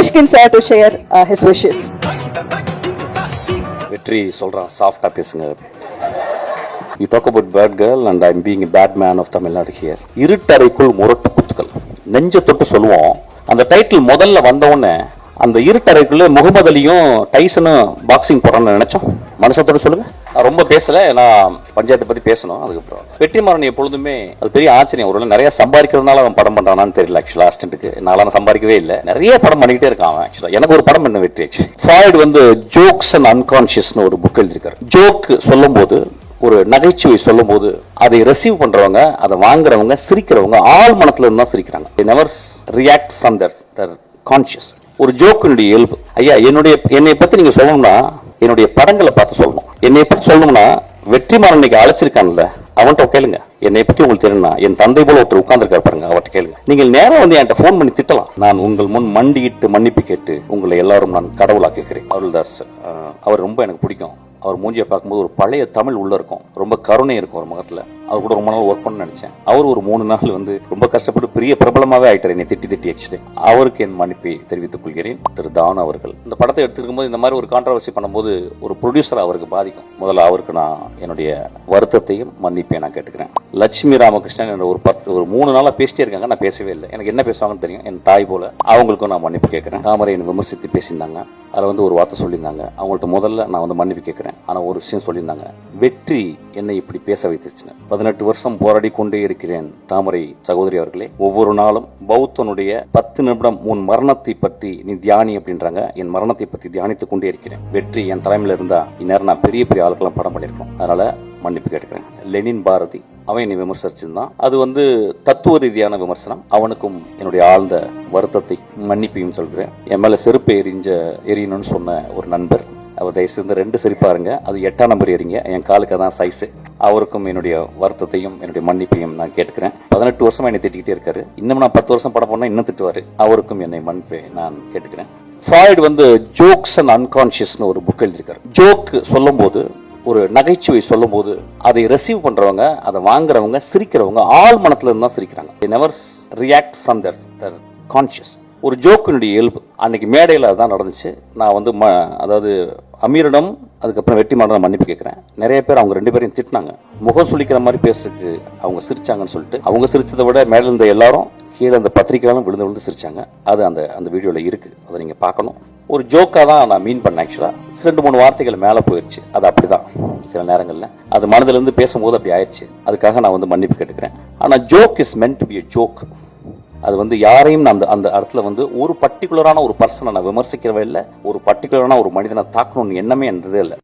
Mishkin sir to share his wishes Vetri சொல்றான் சாஃப்டா பேசுங்க. You talk about bad girl and I'm being bad man of Tamil Nadu here இருட்டறைக்குள் முரட்டு குத்துக்கள். நெஞ்ச தொட்டு சொல்லுவோம். அந்த டைட்டில் முதல்ல வந்த உடனே அந்த இருட்டறைக்குள்ள முகமது அலியும் டைசனும் பாக்ஸிங் போறான்னு நினைச்சோம். மனசத்தோட சொல்லுங்க. ரொம்ப பேசல. நான் பஞ்சாயத்தை பத்தி பேசணும். அதுக்கப்புறம் வெற்றிமாறன் எப்பொழுதுமே அது பெரிய ஆச்சரியம். ஒரு நிறைய சம்பாதிக்கிறதுனால அவன் படம் பண்றானான்னு தெரியல ஆக்சுவலா அசிஸ்டன்ட்டுக்கு நான் சம்பாதிக்கவே இல்லை. நிறைய படம் பண்ணிக்கிட்டே இருக்கான் அவன் ஆக்சுவலா எனக்கு ஒரு படம் என்ன வெற்றி ஃபாய்டு வந்து ஜோக்ஸ் அண்ட் அன்கான்சியஸ்னு ஒரு புக் எழுதியிருக்காரு. ஜோக் சொல்லும்போது ஒரு நகைச்சுவை சொல்லும்போது அதை ரிசீவ் பண்றவங்க அதை வாங்குறவங்க சிரிக்கிறவங்க ஆள் மனத்துல இருந்து தான் சிரிக்கிறாங்க never react from the the conscious ஒரு ஜோக்கினுடைய இயல்பு. ஐயா என்னுடைய என்னை பத்தி நீங்க சொல்லணும்னா என்னுடைய படங்களை பார்த்து சொல்லணும். என்னை பற்றி சொல்லணும்னா வெற்றிமாறன் இன்னைக்கு அழைச்சிருக்கான்ல அவன்கிட்ட கேளுங்க. என்னை பத்தி உங்களுக்கு தெரியும்னா என் தந்தை போல ஒருத்தர் உட்கார்ந்துருக்காரு பாருங்க அவர்கிட்ட கேளுங்க. நீங்கள் நேரம் வந்து என்கிட்ட ஃபோன் பண்ணி திட்டலாம். நான் உங்கள் முன் மண்டியிட்டு மன்னிப்பு கேட்டு உங்களை எல்லாரும் நான் கடவுளாக கேட்கிறேன் அருள்தாஸ் அஹ், அவர் ரொம்ப எனக்கு பிடிக்கும். அவர் மூஞ்சியை பார்க்கும்போது ஒரு பழைய தமிழ் உள்ள இருக்கும். ரொம்ப கருணை இருக்கும் ஒரு முகத்தில். அவர் கூட ரொம்ப நாள் ஒர்க் பண்ண நினைச்சேன். அவர் ஒரு மூணு நாள் வந்து ரொம்ப கஷ்டப்பட்டு பெரிய பிரபலமாவே ஆயிட்டார் என்னை திட்டி திட்டி ஆக்சுவலி அவருக்கு என் மன்னிப்பை தெரிவித்துக் கொள்கிறேன். திரு தான் அவர்கள். இந்த படத்தை எடுத்துருக்கும் போது இந்த மாதிரி ஒரு கான்ட்ரவர்சி பண்ணும்போது ஒரு ப்ரொடியூசர் அவருக்கு பாதிக்கும். முதல்ல அவருக்கு நான் என்னுடைய வருத்தத்தையும் மன்னிப்பையும் நான் கேட்டுக்கிறேன். லட்சுமி ராமகிருஷ்ணன் என்ற ஒரு பத்து ஒரு மூணு நாளாக பேசிட்டே இருக்காங்க. நான் பேசவே இல்லை. எனக்கு என்ன பேசுவாங்கன்னு தெரியும். என் தாய் போல அவங்களுக்கும் நான் மன்னிப்பு கேட்கிறேன். தாமரை என்னை விமர்சித்து பேசியிருந்தாங்க. அதில் வந்து ஒரு வார்த்தை சொல்லியிருந்தாங்க. அவங்கள்ட்ட முதல்ல நான் வந்து மன்னிப்பு கேட்குறேன். ஆனால் ஒரு விஷயம் சொல்லியிருந்தாங்க. வெற்றி என்னை இப்படி பேச வைத்துச்சுன்னு. பதினெட்டு வருஷம் போராடி கொண்டே இருக்கிறேன். தாமரை சகோதரி அவர்களே ஒவ்வொரு நாளும் பௌத்தனுடைய பத்து நிமிடம் உன் மரணத்தை பற்றி நீ தியானி அப்படின்றாங்க. என் மரணத்தை பற்றி தியானித்துக் கொண்டே இருக்கிறேன். வெற்றி என் தலைமையில இருந்தா இந்நேரம் நான் பெரிய பெரிய ஆளுக்கெல்லாம் படம் பண்ணியிருக்கோம். அதனால மன்னிப்பு கேட்டுக்கிறேன். லெனின் பாரதி அவன் என்னை விமர்சிச்சிருந்தான். அது வந்து தத்துவ ரீதியான விமர்சனம். அவனுக்கும் என்னுடைய ஆழ்ந்த வருத்தத்தை மன்னிப்பையும் சொல்கிறேன். என் மேல செருப்பு எரிஞ்ச எரியணும்னு சொன்ன ஒரு நண்பர். அவர் தயவு செய்து ரெண்டு செருப்பாருங்க. அது எட்டாம் நம்பர் எறிங்க என் காலுக்கு அதான் சைஸு அவருக்கும் என்னுடைய வருத்தத்தையும் என்னுடைய மன்னிப்பையும் நான் கேட்டுக்கிறேன். பதினெட்டு வருஷமா என்னை திட்டிக்கிட்டே இருக்காரு. இன்னும் நான் பத்து வருஷம் படம் போனா இன்னும் திட்டுவாரு. அவருக்கும் என்னை மன்னிப்பை நான் கேட்டுக்கிறேன். ஃபாய்டு வந்து ஜோக்ஸ் அண்ட் அன்கான்சியஸ்னு ஒரு புக் எழுதியிருக்காரு. ஜோக் சொல்லும்போது ஒரு நகைச்சுவை சொல்லும்போது அதை ரிசீவ் பண்றவங்க அதை வாங்குறவங்க சிரிக்கிறவங்க ஆள் மனத்துல இருந்து தான் சிரிக்கிறாங்க never react from the the conscious ஒரு ஜோக்கினுடைய இயல்பு. அன்னைக்கு மேடையில் அதுதான் நடந்துச்சு. நான் வந்து ம அதாவது அமீரிடம் அதுக்கப்புறம் வெற்றி மாடம் மன்னிப்பு கேட்குறேன். நிறைய பேர் அவங்க ரெண்டு பேரையும் திட்டினாங்க. முகம் சுளிக்கிற மாதிரி பேசுறதுக்கு அவங்க சிரிச்சாங்கன்னு சொல்லிட்டு அவங்க சிரிச்சதை விட மேலே இருந்த எல்லாரும் கீழே அந்த பத்திரிக்கையாலும் விழுந்து விழுந்து சிரிச்சாங்க. அது அந்த அந்த வீடியோவில் இருக்குது அதை நீங்கள் பார்க்கணும். ஒரு ஜோக்காக தான் நான் மீன் பண்ணேன் ஆக்சுவலாக ரெண்டு மூணு வார்த்தைகள் மேலே போயிடுச்சு அது அப்படிதான். சில நேரங்களில். அது மனதிலிருந்து பேசும்போது அப்படி ஆயிடுச்சு. அதுக்காக நான் வந்து மன்னிப்பு கேட்டுக்கிறேன். ஆனால் joke is meant to be a joke அது வந்து யாரையும் நான் அந்த அந்த இடத்துல வந்து ஒரு பர்டிகுலரான ஒரு பர்சனை நான் விமர்சிக்கிறவே இல்லை. ஒரு பர்டிகுலரான ஒரு மனிதனை தாக்கணும்னு எண்ணமே என்றதே இல்லை.